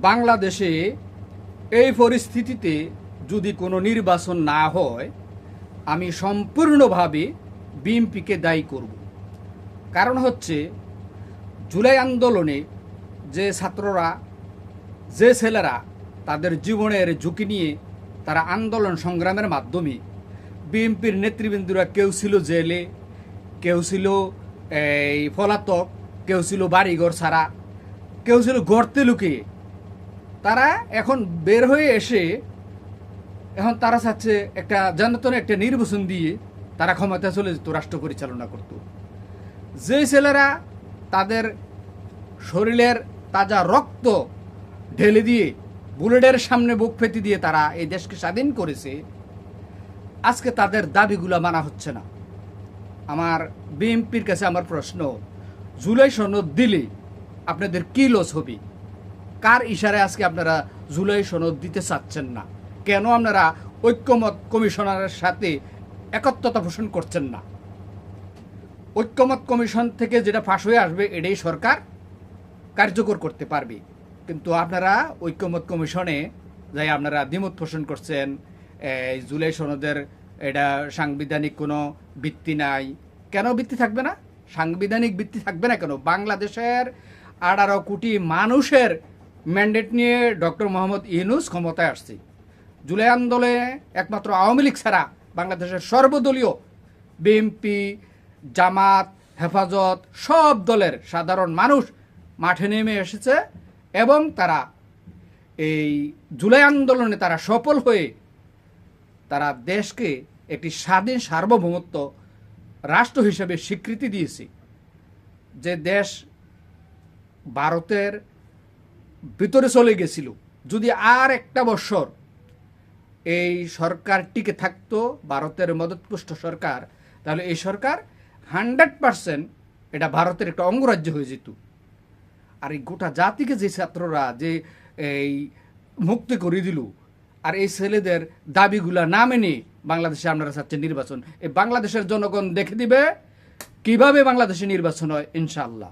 বাংলাদেশে এই পরিস্থিতিতে যদি কোনো নির্বাচন না হয়, আমি সম্পূর্ণভাবে বিএনপিকে দায়ী করব। কারণ হচ্ছে, জুলাই আন্দোলনে যে ছাত্ররা, যে ছেলেরা তাদের জীবনের ঝুঁকি নিয়ে তারা আন্দোলন সংগ্রামের মাধ্যমে বিএনপির নেতৃবৃন্দরা কেউ ছিল জেলে, কেউ ছিল, এই, পলাতক, কেউ ছিল বাড়িঘর ছাড়া, কেউ ছিল গর্তে লুকিয়ে তারা এখন বের হয়ে এসে এখন তারা চাচ্ছে একটা জানতন একটা নির্বাচন দিয়ে তারা ক্ষমতা চলে যেত, রাষ্ট্র পরিচালনা করত। যে ছেলেরা তাদের শরীরের তাজা রক্ত ঢেলে দিয়ে বুলেটের সামনে বুক পেতে দিয়ে তারা এই দেশকে স্বাধীন করেছে, আজকে তাদের দাবিগুলো মানা হচ্ছে না। আমার বিএনপির কাছে আমার প্রশ্ন, জুলাই সনদ দিলে আপনাদের কি লস হবে? কার ইশারায় আজকে আপনারা জুলাই সনদ দিতে চাচ্ছেন না? কেন আপনারা ঐক্যমত কমিশনারের সাথে একত্রতা পোষণ করছেন না? ঐক্যমত কমিশন থেকে যেটা ফাঁস হয়ে আসবে, এটাই সরকার কার্যকর করতে পারবে। কিন্তু আপনারা ঐক্যমত কমিশনে যাই আপনারা দ্বিমত পোষণ করছেন জুলাই সনদের এটা সাংবিধানিক কোনো ভিত্তি নাই। কেন ভিত্তি থাকবে না? সাংবিধানিক ভিত্তি থাকবে না কেন? বাংলাদেশের আঠারো কোটি মানুষের ম্যান্ডেট নিয়ে ডক্টর মোহাম্মদ ইউনুস ক্ষমতায় আসছে। জুলাই আন্দোলনে একমাত্র আওয়ামী লীগ ছাড়া বাংলাদেশের সর্বদলীয় বিএনপি, জামাত, হেফাজত সব দলের সাধারণ মানুষ মাঠে নেমে এসেছে এবং তারা এই জুলাই আন্দোলনে তারা সফল হয়ে তারা দেশকে একটি স্বাধীন সার্বভৌমত্ব রাষ্ট্র হিসেবে স্বীকৃতি দিয়েছে। যে দেশ ভারতের ভিতরে চলে গেছিল। যদি আর একটা বছর এই সরকার টিকে থাকতো, ভারতের মদতপুষ্ট সরকার, তাহলে এই সরকার হান্ড্রেড পারসেন্ট এটা ভারতের একটা অঙ্গরাজ্য হয়ে যেত। আর এই গোটা জাতিকে যে ছাত্ররা যে এই মুক্তি করে দিল, আর এই ছেলেদের দাবিগুলা না মেনে বাংলাদেশে আপনারা চাচ্ছেন নির্বাচন, এই বাংলাদেশের জনগণ দেখে দিবে কীভাবে বাংলাদেশে নির্বাচন হয়, ইনশাআল্লাহ।